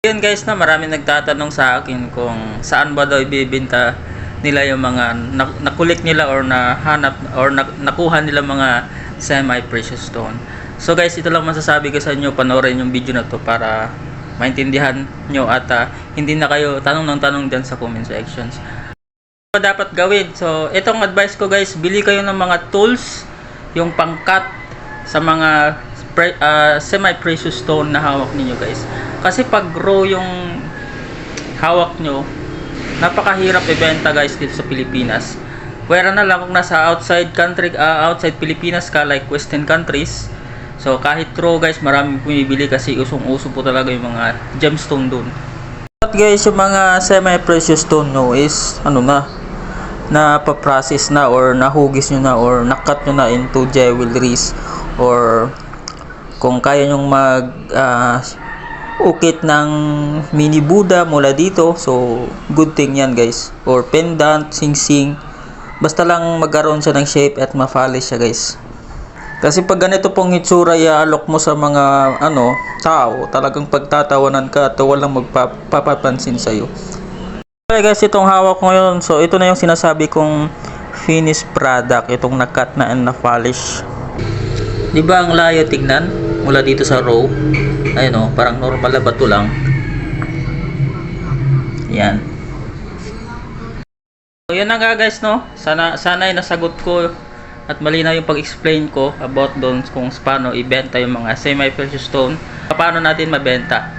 Yun guys na marami nagtatanong sa akin kung saan ba daw ibibenta nila yung mga na- nakulik nila or nahanap or na- nakuha nila mga semi-precious stone. So guys, ito lang masasabi ko sa inyo, panoorin yung video na to para maintindihan nyo at ah, hindi na kayo tanong ng tanong dyan sa comment sections. Ano dapat gawin? So, itong advice ko guys, bili kayo ng mga tools, yung pangkat sa mga ah, semi-precious stone na hawak ninyo guys. Kasi pag grow yung hawak nyo, napakahirap ibenta guys dito sa Pilipinas. Pwera na lang kung nasa outside country, ah, outside Pilipinas ka like western countries. So kahit raw guys, maraming bumibili kasi usong-uso po talaga yung mga gemstone doon. At guys, yung mga semi-precious stone nyo is ano na, na pa-process na or nahugis nyo na or nakat nyo na into jewelries or kung kaya nyong mag ah, ukit ng mini Buddha mula dito so good thing yan guys or pendant, sing-sing basta lang magkaroon siya ng shape at ma-polish siya guys kasi pag ganito pong itsura iaalok mo sa mga ano tao talagang pagtatawanan ka at walang magpapapansin sa'yo Okay guys, itong hawak ko ngayon. So, ito na yung sinasabi kong finished product. Itong nakat na and na-polish. Di ba ang layo tignan? Mula dito sa row. Ayun o, parang normal na bato lang. Yan. So, yun na nga guys, no? Sana, sana ay nasagot ko at malinaw yung pag-explain ko about doon kung paano ibenta yung mga semi-precious stone. Paano natin mabenta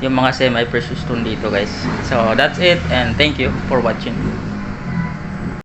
yung mga semi-precious stone dito guys. So, that's it and thank you for watching.